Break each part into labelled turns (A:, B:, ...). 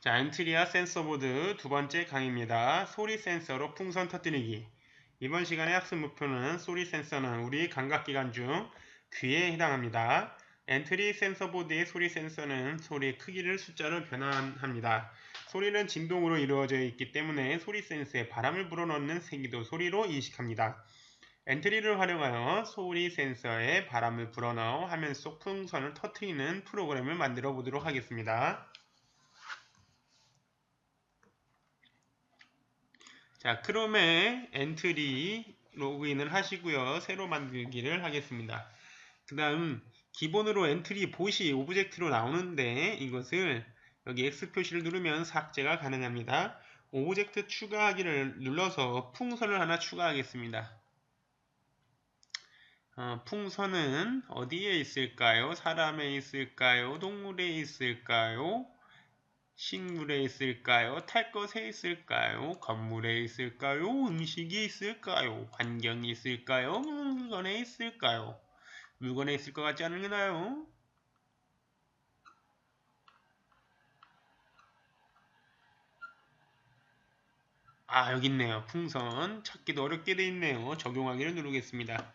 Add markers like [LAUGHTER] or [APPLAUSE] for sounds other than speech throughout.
A: 자, 엔트리아 센서 보드 두 번째 강의입니다. 소리 센서로 풍선 터뜨리기. 이번 시간의 학습 목표는 소리 센서는 우리 감각기관 중 귀에 해당합니다. 엔트리 센서 보드의 소리 센서는 소리의 크기를 숫자로 변환합니다. 소리는 진동으로 이루어져 있기 때문에 소리 센서에 바람을 불어넣는 세기도 소리로 인식합니다. 엔트리를 활용하여 소리 센서에 바람을 불어넣어 화면 속 풍선을 터트리는 프로그램을 만들어 보도록 하겠습니다. 자, 크롬에 엔트리 로그인을 하시고요. 새로 만들기를 하겠습니다. 그 다음 기본으로 엔트리 보시 오브젝트로 나오는데 이것을 여기 X 표시를 누르면 삭제가 가능합니다. 오브젝트 추가하기를 눌러서 풍선을 하나 추가하겠습니다. 어, 풍선은 어디에 있을까요? 사람에 있을까요? 동물에 있을까요? 식물에 있을까요? 탈 것에 있을까요? 건물에 있을까요? 음식이 있을까요? 환경이 있을까요? 물건에 있을까요? 물건에 있을 것 같지 않나요? 아 여기 있네요. 풍선 찾기도 어렵게 돼 있네요. 적용하기를 누르겠습니다.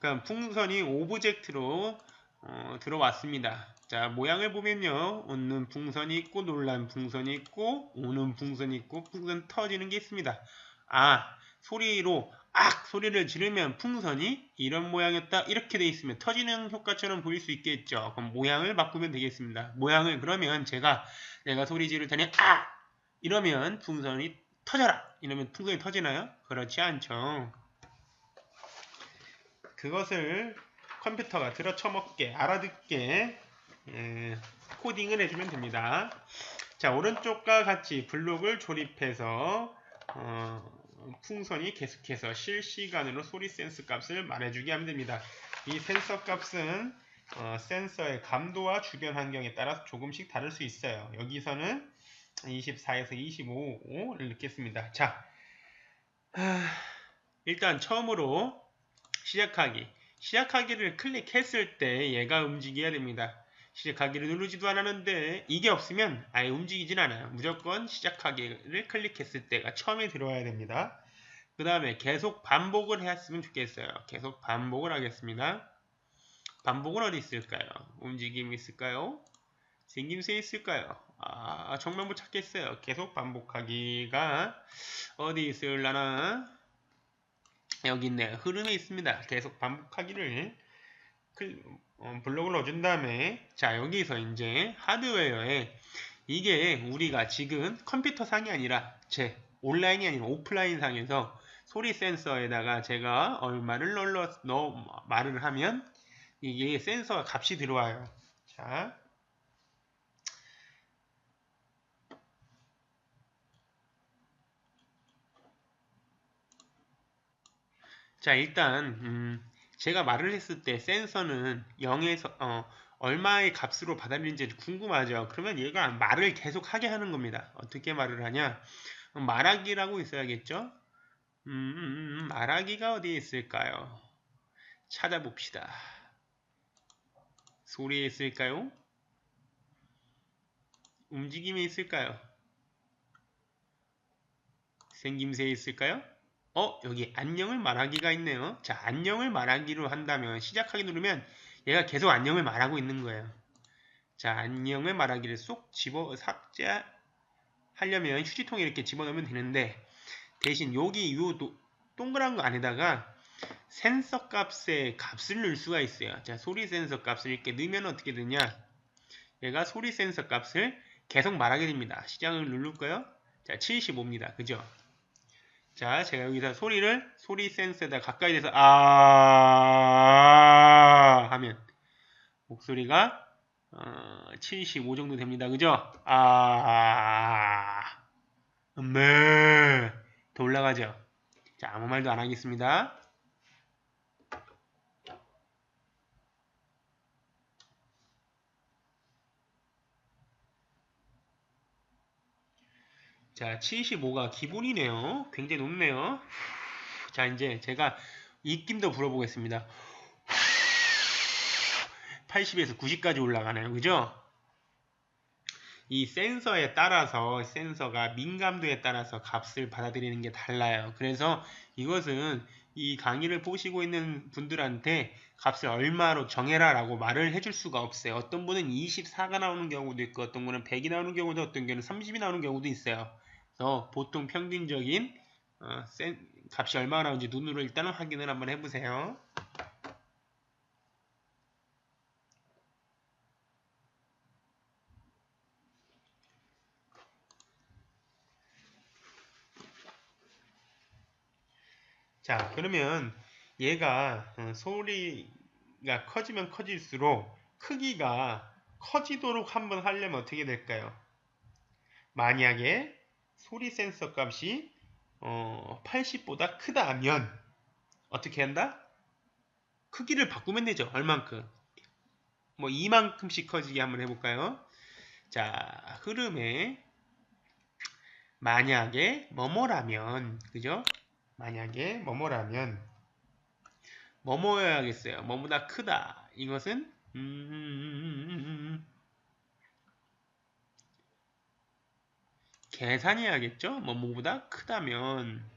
A: 그럼 풍선이 오브젝트로 어, 들어왔습니다. 자 모양을 보면요. 웃는 풍선이 있고 놀란 풍선이 있고 오는 풍선이 있고 풍선 터지는 게 있습니다. 아 소리로 악 소리를 지르면 풍선이 이런 모양이었다 이렇게 돼 있으면 터지는 효과처럼 보일 수 있겠죠. 그럼 모양을 바꾸면 되겠습니다. 모양을 그러면 제가 내가 소리 지를 테니 아 이러면 풍선이 터져라 이러면 풍선이 터지나요? 그렇지 않죠. 그것을 컴퓨터가 들어쳐먹게 알아듣게 예, 코딩을 해주면 됩니다. 자 오른쪽과 같이 블록을 조립해서 어, 풍선이 계속해서 실시간으로 소리 센스 값을 말해주게 하면 됩니다. 이 센서 값은 어, 센서의 감도와 주변 환경에 따라 조금씩 다를 수 있어요. 여기서는 24에서 25를 넣겠습니다. 자, 하, 일단 처음으로 시작하기. 시작하기를 클릭했을 때 얘가 움직여야 됩니다. 시작하기를 누르지도 않았는데 이게 없으면 아예 움직이진 않아요. 무조건 시작하기를 클릭했을 때가 처음에 들어와야 됩니다. 그 다음에 계속 반복을 했으면 좋겠어요. 계속 반복을 하겠습니다. 반복은 어디 있을까요? 움직임이 있을까요? 생김새 있을까요? 아못 찾겠어요. 계속 반복하기가 어디 있을라나 여기 있네요. 흐름이 있습니다. 계속 반복하기를 어, 블록을 넣어준 다음에 자 여기서 이제 하드웨어에 이게 우리가 지금 컴퓨터 상이 아니라 제 온라인이 아니라 오프라인 상에서 소리 센서에다가 제가 얼마를 넣어, 넣어 말을 하면 이게 센서 값이 들어와요. 자 자 일단 음, 제가 말을 했을 때 센서는 0에서 어, 얼마의 값으로 받아들이는지 궁금하죠. 그러면 얘가 말을 계속 하게 하는 겁니다. 어떻게 말을 하냐? 말하기라고 있어야겠죠. 음, 음, 음 말하기가 어디에 있을까요? 찾아봅시다. 소리에 있을까요? 움직임에 있을까요? 생김새에 있을까요? 어 여기 안녕을 말하기가 있네요. 자 안녕을 말하기로 한다면 시작하기 누르면 얘가 계속 안녕을 말하고 있는 거예요. 자 안녕을 말하기를 쏙 집어 삭제하려면 휴지통에 이렇게 집어넣으면 되는데 대신 여기 요 동그란 거 안에다가 센서 값의 값을 넣을 수가 있어요. 자 소리 센서 값을 이렇게 넣으면 어떻게 되냐? 얘가 소리 센서 값을 계속 말하게 됩니다. 시작을 누를까요? 자 75입니다. 그죠 자, 제가 여기서 소리를 소리 센서에다 가까이 대서 아 하면 목소리가 어, 75 정도 됩니다. 그죠? 아, 네. 더 올라가죠? 자, 아무 말도 안 하겠습니다. 자, 75가 기본이네요. 굉장히 높네요. 자, 이제 제가 입김도 불어보겠습니다. 80에서 90까지 올라가네요. 그죠? 이 센서에 따라서 센서가 민감도에 따라서 값을 받아들이는 게 달라요. 그래서 이것은 이 강의를 보시고 있는 분들한테 값을 얼마로 정해라 라고 말을 해줄 수가 없어요. 어떤 분은 24가 나오는 경우도 있고 어떤 분은 100이 나오는 경우도 어떤 경우는 30이 나오는 경우도 있어요. 그래서 보통 평균적인 어, 센, 값이 얼마나 나오는지 눈으로 일단은 확인을 한번 해보세요. 자 그러면 얘가 어, 소리가 커지면 커질수록 크기가 커지도록 한번 하려면 어떻게 될까요? 만약에 소리 센서 값이 어, 80보다 크다 하면 어떻게 한다? 크기를 바꾸면 되죠. 얼만큼? 뭐 이만큼씩 커지게 한번 해볼까요? 자, 흐름에 만약에 뭐뭐라면 그죠? 만약에 뭐뭐라면 뭐뭐여야겠어요. 뭐보다 크다. 이것은 음... 계산해야겠죠? 뭐 뭐보다 크다면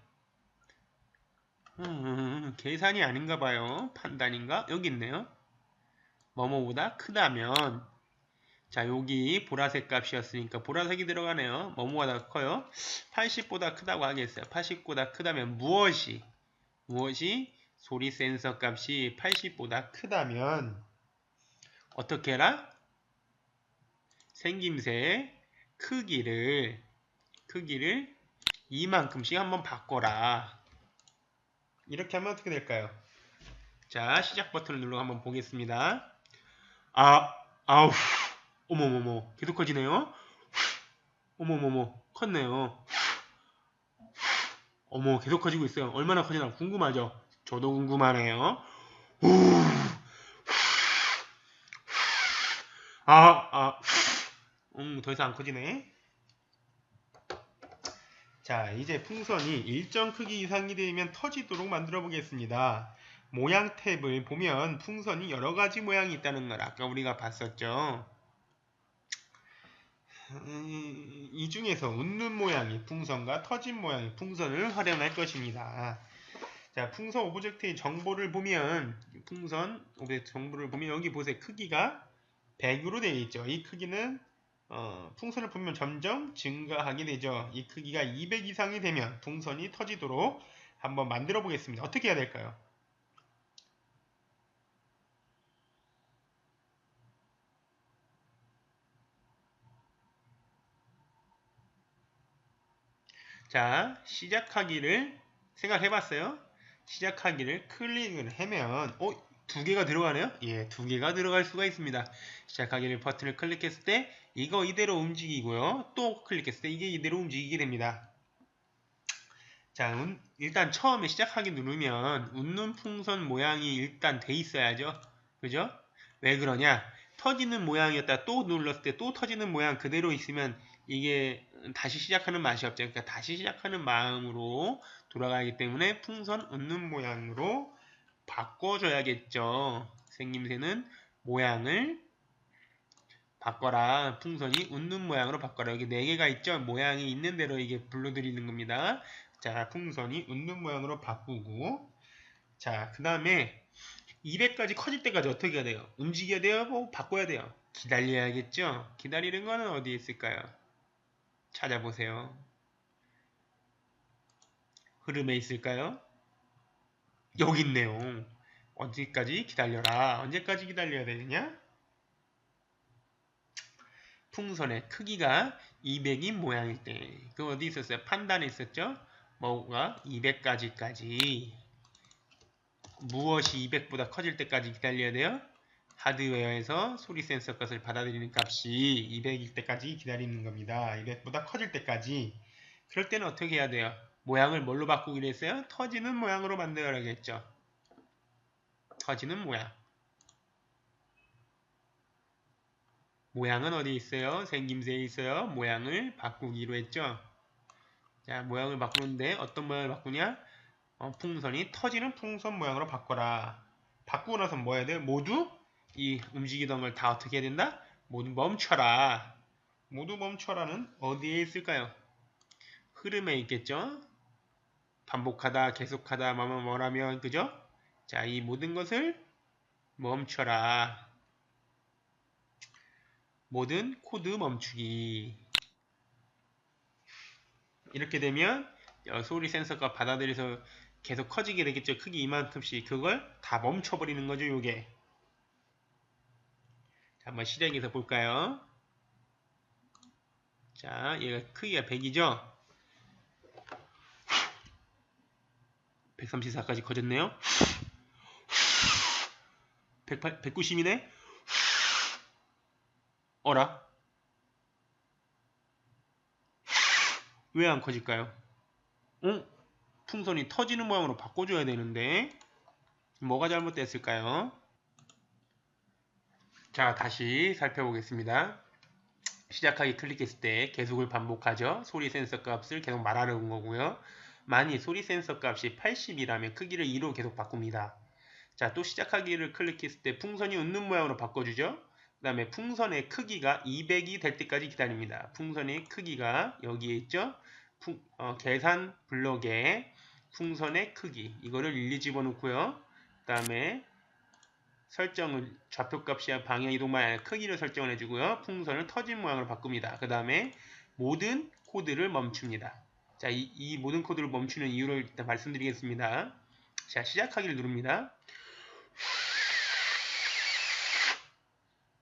A: 음, 계산이 아닌가 봐요. 판단인가? 여기 있네요. 뭐뭐보다 크다면 자 여기 보라색 값이었으니까 보라색이 들어가네요. 뭐뭐가 더 커요? 80보다 크다고 하겠어요. 80보다 크다면 무엇이 무엇이 소리 센서 값이 80보다 크다면 어떻게 해라? 생김새 크기를 크기를 이만큼씩 한번 바꿔라. 이렇게 하면 어떻게 될까요? 자, 시작 버튼을 누르고 한번 보겠습니다. 아, 아우, 어머머머, 계속 커지네요. 어머머머, 컸네요. 어머, 계속 커지고 있어요. 얼마나 커지나 궁금하죠? 저도 궁금하네요. 아, 아, 음, 더 이상 안 커지네. 자, 이제 풍선이 일정 크기 이상이 되면 터지도록 만들어 보겠습니다. 모양 탭을 보면 풍선이 여러 가지 모양이 있다는 걸 아까 우리가 봤었죠. 음, 이 중에서 웃는 모양이 풍선과 터진 모양이 풍선을 활용할 것입니다. 자, 풍선 오브젝트의 정보를 보면 풍선 오브젝트 정보를 보면 여기 보세요. 크기가 100으로 되어 있죠. 이 크기는 어, 풍선을 보면 점점 증가하게 되죠. 이 크기가 200 이상이 되면 풍선이 터지도록 한번 만들어 보겠습니다. 어떻게 해야 될까요? 자, 시작하기를 생각해 봤어요? 시작하기를 클릭을 하면 어, 두 개가 들어가네요? 예, 두 개가 들어갈 수가 있습니다. 시작하기를 버튼을 클릭했을 때 이거 이대로 움직이고요. 또 클릭했을 때 이게 이대로 움직이게 됩니다. 자, 일단 처음에 시작하기 누르면 웃는 풍선 모양이 일단 돼 있어야죠. 그죠? 왜 그러냐? 터지는 모양이었다 또 눌렀을 때 또 터지는 모양 그대로 있으면 이게 다시 시작하는 맛이 없죠. 그러니까 다시 시작하는 마음으로 돌아가기 때문에 풍선 웃는 모양으로 바꿔줘야겠죠. 생김새는 모양을 바꿔라. 풍선이 웃는 모양으로 바꿔라. 여기 4개가 있죠. 모양이 있는 대로 이게 불러드리는 겁니다. 자, 풍선이 웃는 모양으로 바꾸고 자, 그 다음에 200까지 커질 때까지 어떻게 해야 돼요? 움직여야 돼요? 뭐 바꿔야 돼요? 기다려야겠죠? 기다리는 거는 어디에 있을까요? 찾아보세요. 흐름에 있을까요? 여기 있네요. 언제까지 기다려라. 언제까지 기다려야 되느냐? 풍선의 크기가 200인 모양일 때. 그 어디 있었어요? 판단에 있었죠? 뭐가 200까지까지. 무엇이 200보다 커질 때까지 기다려야 돼요? 하드웨어에서 소리 센서 값을 받아들이는 값이 200일 때까지 기다리는 겁니다. 200보다 커질 때까지. 그럴 때는 어떻게 해야 돼요? 모양을 뭘로 바꾸기로 했어요? 터지는 모양으로 만들어야겠죠. 터지는 모양. 모양은 어디 있어요? 생김새에 있어요. 모양을 바꾸기로 했죠. 자, 모양을 바꾸는데 어떤 모양을 바꾸냐? 어, 풍선이 터지는 풍선 모양으로 바꿔라. 바꾸고 나서 뭐 해야 돼요? 모두 이 움직이던 걸 다 어떻게 해야 된다? 모두 멈춰라. 모두 멈춰라는 어디에 있을까요? 흐름에 있겠죠? 반복하다, 계속하다, 뭐뭐 뭐라면, 그죠? 자, 이 모든 것을 멈춰라. 모든 코드 멈추기. 이렇게 되면 어, 소리 센서가 받아들여서 계속 커지게 되겠죠. 크기 이만큼씩. 그걸 다 멈춰버리는 거죠, 요게. 자, 한번 시작해서 볼까요? 자, 얘가 크기가 100이죠? 134까지 커졌네요. 108, 190이네? 어라? 왜 안 커질까요? 어? 풍선이 터지는 모양으로 바꿔줘야 되는데 뭐가 잘못됐을까요? 자 다시 살펴보겠습니다. 시작하기 클릭했을 때 계속을 반복하죠. 소리 센서 값을 계속 말하는 거고요. 만약 소리 센서 값이 80이라면 크기를 2로 계속 바꿉니다. 자, 또 시작하기를 클릭했을 때 풍선이 웃는 모양으로 바꿔주죠. 그 다음에 풍선의 크기가 200이 될 때까지 기다립니다. 풍선의 크기가 여기에 있죠. 풍, 어, 계산 블록에 풍선의 크기 이거를 일일이 집어넣고요. 그 다음에 설정을 좌표값이야 방향 이동만 아니라 크기를 설정을 해주고요. 풍선을 터진 모양으로 바꿉니다. 그 다음에 모든 코드를 멈춥니다. 자, 이, 이 모든 코드를 멈추는 이유를 일단 말씀드리겠습니다. 자, 시작하기를 누릅니다.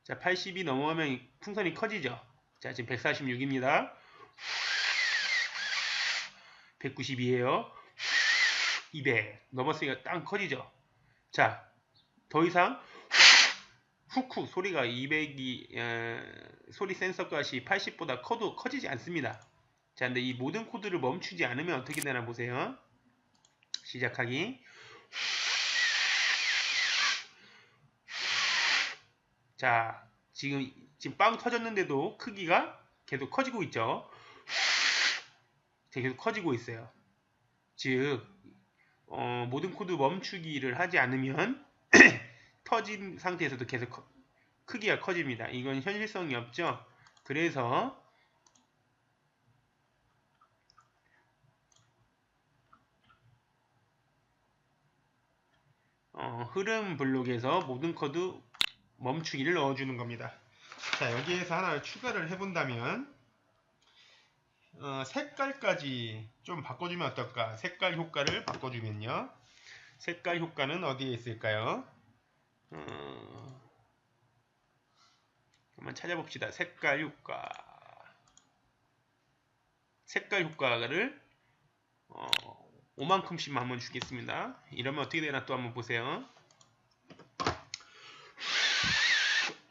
A: 자, 80이 넘어가면 풍선이 커지죠. 자, 지금 146입니다. 192에요. 200. 넘었으니까 땅 커지죠. 자, 더 이상 훅훅 소리가 200이 에, 소리 센서 값이 80보다 커도 커지지 않습니다. 자, 근데 이 모든 코드를 멈추지 않으면 어떻게 되나 보세요. 시작하기. 자, 지금 지금 빵 터졌는데도 크기가 계속 커지고 있죠. 계속 커지고 있어요. 즉, 어, 모든 코드 멈추기를 하지 않으면 [CLEARS THROAT] 터진 상태에서도 계속 커, 크기가 커집니다. 이건 현실성이 없죠. 그래서 어, 흐름 블록에서 모든 코드 멈추기를 넣어주는 겁니다. 자 여기에서 하나 추가를 해본다면 어, 색깔까지 좀 바꿔주면 어떨까? 색깔 효과를 바꿔주면요. 색깔 효과는 어디에 있을까요? 어, 한번 찾아봅시다. 색깔 효과. 색깔 효과를 어, 5만큼씩만 한번 주겠습니다. 이러면 어떻게 되나 또 한번 보세요.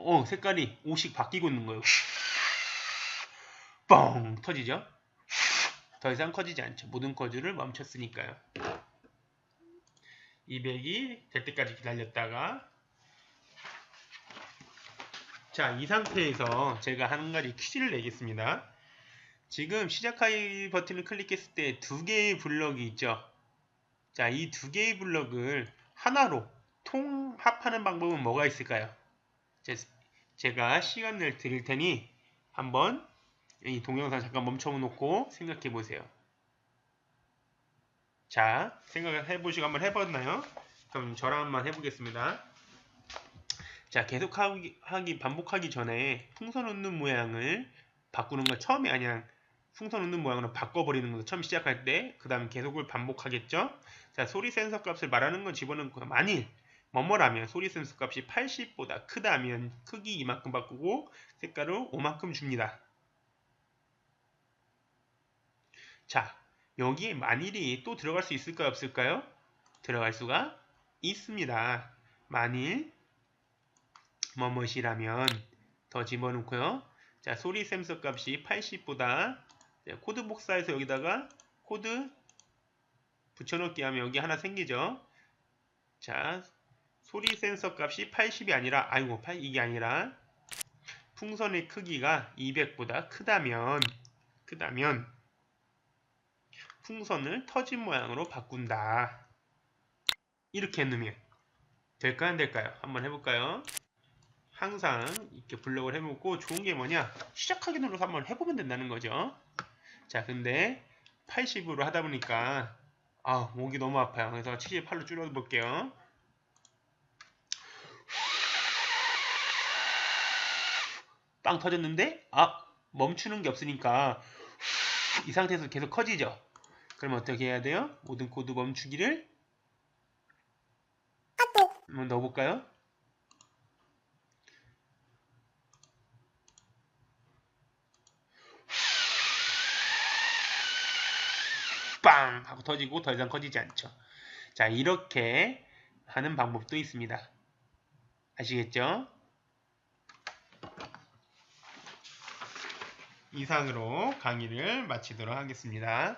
A: 어, 색깔이 옷이 바뀌고 있는 거예요. 뻥 터지죠? 더 이상 커지지 않죠. 모든 거즈를 멈췄으니까요. 200이 될 때까지 기다렸다가 자, 이 상태에서 제가 한 가지 퀴즈를 내겠습니다. 지금 시작하기 버튼을 클릭했을 때 두 개의 블럭이 있죠. 자, 이 두 개의 블럭을 하나로 통합하는 방법은 뭐가 있을까요? 제가 시간을 드릴 테니 한번 이 동영상 잠깐 멈춰 놓고 생각해 보세요. 자, 생각을 해보시고 한번 해봤나요? 그럼 저랑 한번 해보겠습니다. 자, 계속 하기, 하기 반복하기 전에 풍선 웃는 모양을 바꾸는 거 처음에 그냥 풍선 웃는 모양으로 바꿔버리는 거죠. 처음 시작할 때, 그 다음 계속을 반복하겠죠? 자, 소리 센서 값을 말하는 건 집어넣고, 만일 뭐뭐라면 소리 센서 값이 80보다 크다면 크기 이만큼 바꾸고 색깔을 5만큼 줍니다. 자, 여기에 만일이 또 들어갈 수 있을까요? 없을까요? 들어갈 수가 있습니다. 만일 뭐뭇이라면 더 집어넣고요. 자, 소리 센서 값이 80보다 코드 복사해서 여기다가 코드 붙여넣기 하면 여기 하나 생기죠. 자, 소리 센서 값이 80이 아니라 아이고 8 이게 아니라 풍선의 크기가 200보다 크다면 크다면 풍선을 터진 모양으로 바꾼다. 이렇게 해놓으면 될까요? 안 될까요? 한번 해볼까요? 항상 이렇게 블록을 해놓고 좋은 게 뭐냐 시작하기 눌러서 한번 해보면 된다는 거죠 자 근데 80으로 하다 보니까 아 목이 너무 아파요 그래서 78로 줄여볼게요 빵 터졌는데 아 멈추는 게 없으니까 이 상태에서 계속 커지죠 그럼 어떻게 해야 돼요 모든 코드 멈추기를 한번 넣어볼까요 빵 하고 터지고 더 이상 커지지 않죠. 자 이렇게 하는 방법도 있습니다. 아시겠죠? 이상으로 강의를 마치도록 하겠습니다.